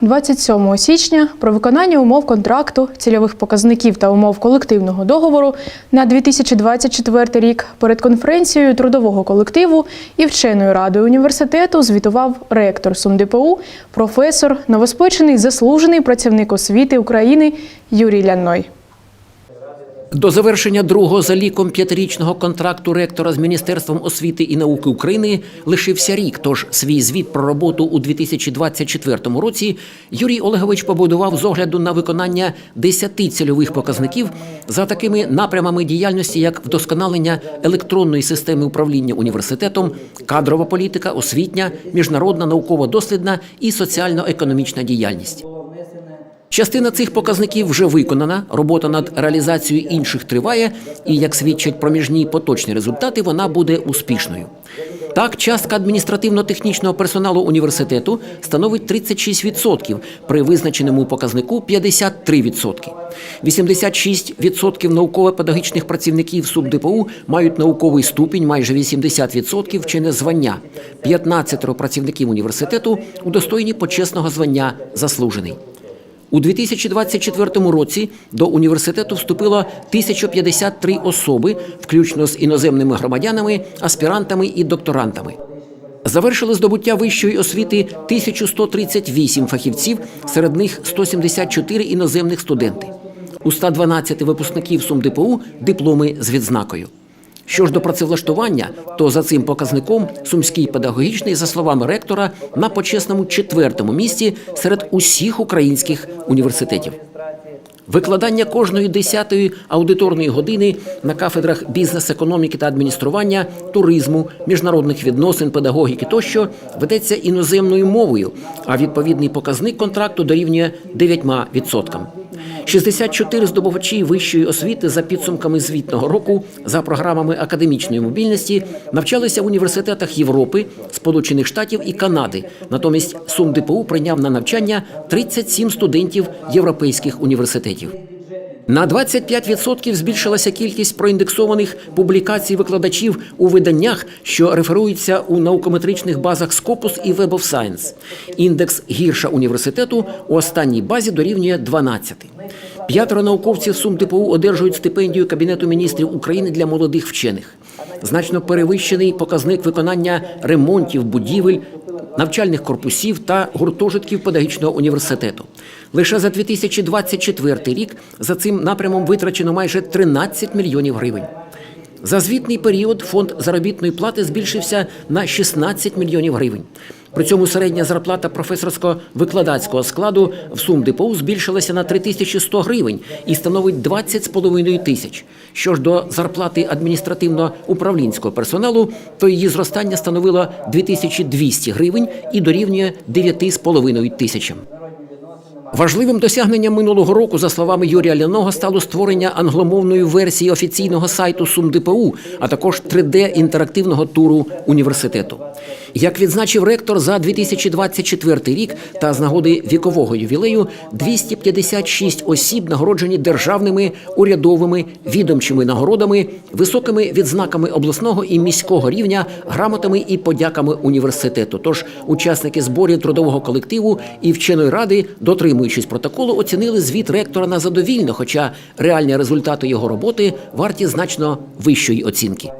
27 січня про виконання умов контракту, цільових показників та умов колективного договору на 2024 рік перед конференцією трудового колективу і вченою радою університету звітував ректор СумДПУ, професор, новоспечений заслужений працівник освіти України Юрій Ляной. До завершення другого за ліком п'ятирічного контракту ректора з Міністерством освіти і науки України лишився рік. Тож свій звіт про роботу у 2024 році Юрій Олегович побудував з огляду на виконання 10 цільових показників за такими напрямами діяльності, як вдосконалення електронної системи управління університетом, кадрова політика, освітня, міжнародна науково-дослідна і соціально-економічна діяльність. Частина цих показників вже виконана. Робота над реалізацією інших триває, і як свідчать проміжні поточні результати, вона буде успішною. Так, частка адміністративно-технічного персоналу університету становить 36% при визначеному показнику 53%. 86% науково-педагогічних працівників СубДПУ мають науковий ступінь, майже 80% вчене звання. 15 працівників університету удостоєні почесного звання заслужений. У 2024 році до університету вступило 1053 особи, включно з іноземними громадянами, аспірантами і докторантами. Завершили здобуття вищої освіти 1138 фахівців, серед них 174 іноземних студенти. У 112 випускників СумДПУ дипломи з відзнакою. Що ж до працевлаштування, то за цим показником сумський педагогічний, за словами ректора, на почесному четвертому місці серед усіх українських університетів. Викладання кожної десятої аудиторної години на кафедрах бізнес-економіки та адміністрування, туризму, міжнародних відносин, педагогіки тощо ведеться іноземною мовою, а відповідний показник контракту дорівнює 9%. 64 здобувачі вищої освіти за підсумками звітного року за програмами академічної мобільності навчалися в університетах Європи, Сполучених Штатів і Канади. Натомість СумДПУ прийняв на навчання 37 студентів європейських університетів. На 25% збільшилася кількість проіндексованих публікацій викладачів у виданнях, що реферуються у наукометричних базах Scopus і Web of Science. Індекс гірша університету у останній базі дорівнює 12. П'ятеро науковців СумДПУ одержують стипендію Кабінету міністрів України для молодих вчених. Значно перевищений показник виконання ремонтів будівель, навчальних корпусів та гуртожитків педагогічного університету. Лише за 2024 рік за цим напрямом витрачено майже 13 мільйонів гривень. За звітний період фонд заробітної плати збільшився на 16 мільйонів гривень. При цьому середня зарплата професорсько-викладацького складу в СумДПУ збільшилася на 3100 гривень і становить 20,5 тисяч. Що ж до зарплати адміністративно-управлінського персоналу, то її зростання становило 2200 гривень і дорівнює 9,5 тисячам. Важливим досягненням минулого року, за словами Юрія Ляного, стало створення англомовної версії офіційного сайту СумДПУ, а також 3D-інтерактивного туру університету. Як відзначив ректор за 2024 рік та з нагоди вікового ювілею, 256 осіб нагороджені державними, урядовими, відомчими нагородами, високими відзнаками обласного і міського рівня, грамотами і подяками університету. Тож учасники зборів трудового колективу і вченої ради, дотримуючись протоколу, оцінили звіт ректора на задовільно, хоча реальні результати його роботи варті значно вищої оцінки.